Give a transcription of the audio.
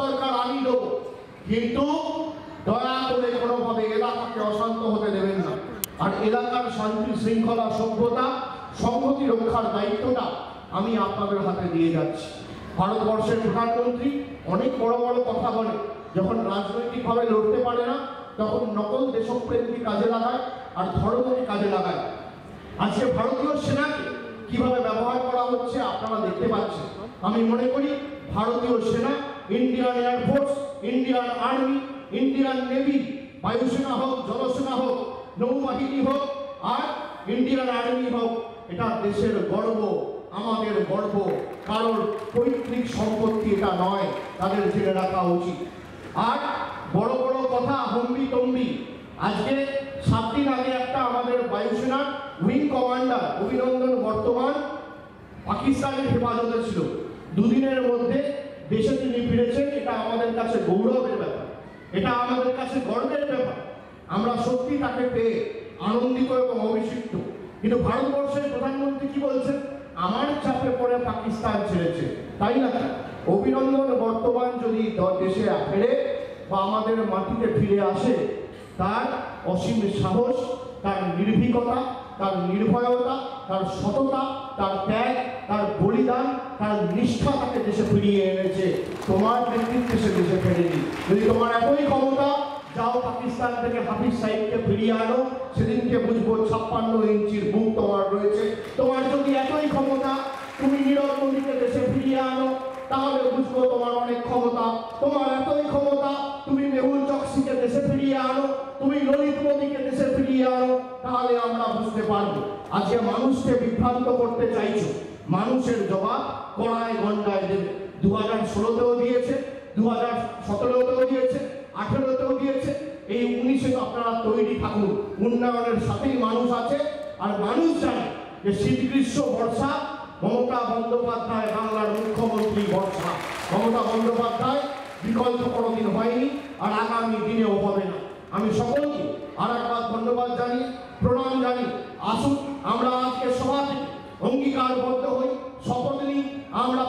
দরকার আমি দেবো। কিন্তু দয়া করে কোনোভাবে এলাকাকে অশান্ত হতে দেবেন না। আর এলাকার শান্তি, শৃঙ্খলা, সভ্যতা, সংহতি রক্ষার দায়িত্বটা আমি আপনাদের হাতে দিয়ে যাচ্ছি। ভারতবর্ষের প্রধানমন্ত্রী অনেক বড় বড় কথা বলে, যখন রাজনৈতিকভাবে লড়তে পারে না, তখন নকল দেশপ্রেমকে কাজে লাগায় আর ধর্মকে কাজে লাগায়। আজকে ভারতীয় সেনাকে কীভাবে ব্যবহার করা হচ্ছে আপনারা দেখতে পাচ্ছেন। আমি মনে করি ভারতীয় সেনা Indian air force Indian army Indian navy বায়ুসেনা হোক জলসেনা হোক নৌবাহিনী হোক আর ইন্ডিয়ান আর্মি হোক এটা দেশের গর্ব, আমাদের গর্ব। কারোর পৈতৃক সম্পত্তি এটা নয়, তাদের জেনে রাখা উচিত। আর বড় বড় কথা, হম্বি তম্বি। আজকে সাত দিন আগে একটা আমাদের বায়ুসেনার উইং কমান্ডার, অভিনন্দন বর্তমান, পাকিস্তানের হেফাজতে ছিল। দুদিনের মধ্যে দেশে তিনি ফিরেছেন, এটা আমাদের কাছে গৌরবের ব্যাপার। এটা আমাদের কাছে গর্বের ব্যাপার। আমরা সত্যি তাকে পেয়ে আনন্দিত এবং অভিষিক্ত। কিন্তু ভারতবর্ষের প্রধানমন্ত্রী কি বলছেন? আমার চাপে পড়ে পাকিস্তান ছেড়েছে। তাই না? অভিনন্দন বর্তমান যদি দেশে ফেরে বা আমাদের মাটিতে ফিরে আসে, তার অসীম সাহস, তার নির্ভীকতা, তার নির্ভয়তা, তার সততা, তার ত্যাগ, তার বলিদান তার নিষ্ঠা তাকে দেশে ফিরিয়ে এনেছে। তোমার নেতৃত্বে সে দেশে ফেরেনি। যদি তোমার এতই ক্ষমতা, যাও পাকিস্তান থেকে হাফিজ সাহেবকে ফিরিয়ে আনো। সেদিনকে বুঝব ছাপ্পান্ন ইঞ্চির বুক তোমার রয়েছে। তোমার যদি এতই ক্ষমতা, তুমি নীরব মোদীকে দেশে ফিরিয়ে আনো, তাহলে বুঝব তোমার অনেক ক্ষমতা। তোমার এতই ক্ষমতা, তুমি মেহুল চকসিকে দেশে ফিরিয়ে আনো, তুমি ললিত মোদীকে দেশে ফিরিয়ে আনো, তাহলে আমরা বুঝতে পারব। আজকে মানুষকে বিভ্রান্ত করতে চাইছো মানুষের জবাব কড়ায় গন্ডায় দেবে। দু হাজার ষোলোতেও দিয়েছে দু হাজার সতেরোতেও দিয়েছে, আঠেরোতেও দিয়েছে। এই উনিশে আপনারা তৈরি থাকুন। উন্নয়নের সাথেই মানুষ আছে। আর মানুষ জানে যে শীত গ্রীষ্ম বর্ষা, মমতা বন্দ্যোপাধ্যায় বাংলার মুখ্যমন্ত্রী বর্ষা। মমতা বন্দ্যোপাধ্যায় বিকল্প কোনোদিন হয়নি আর আগামী দিনেও হবে না। আমি সকলকে আর একবার ধন্যবাদ জানি প্রণাম জানি আসুন। আমরা অঙ্গীকারবদ্ধ হই। শপথ নিই আমরা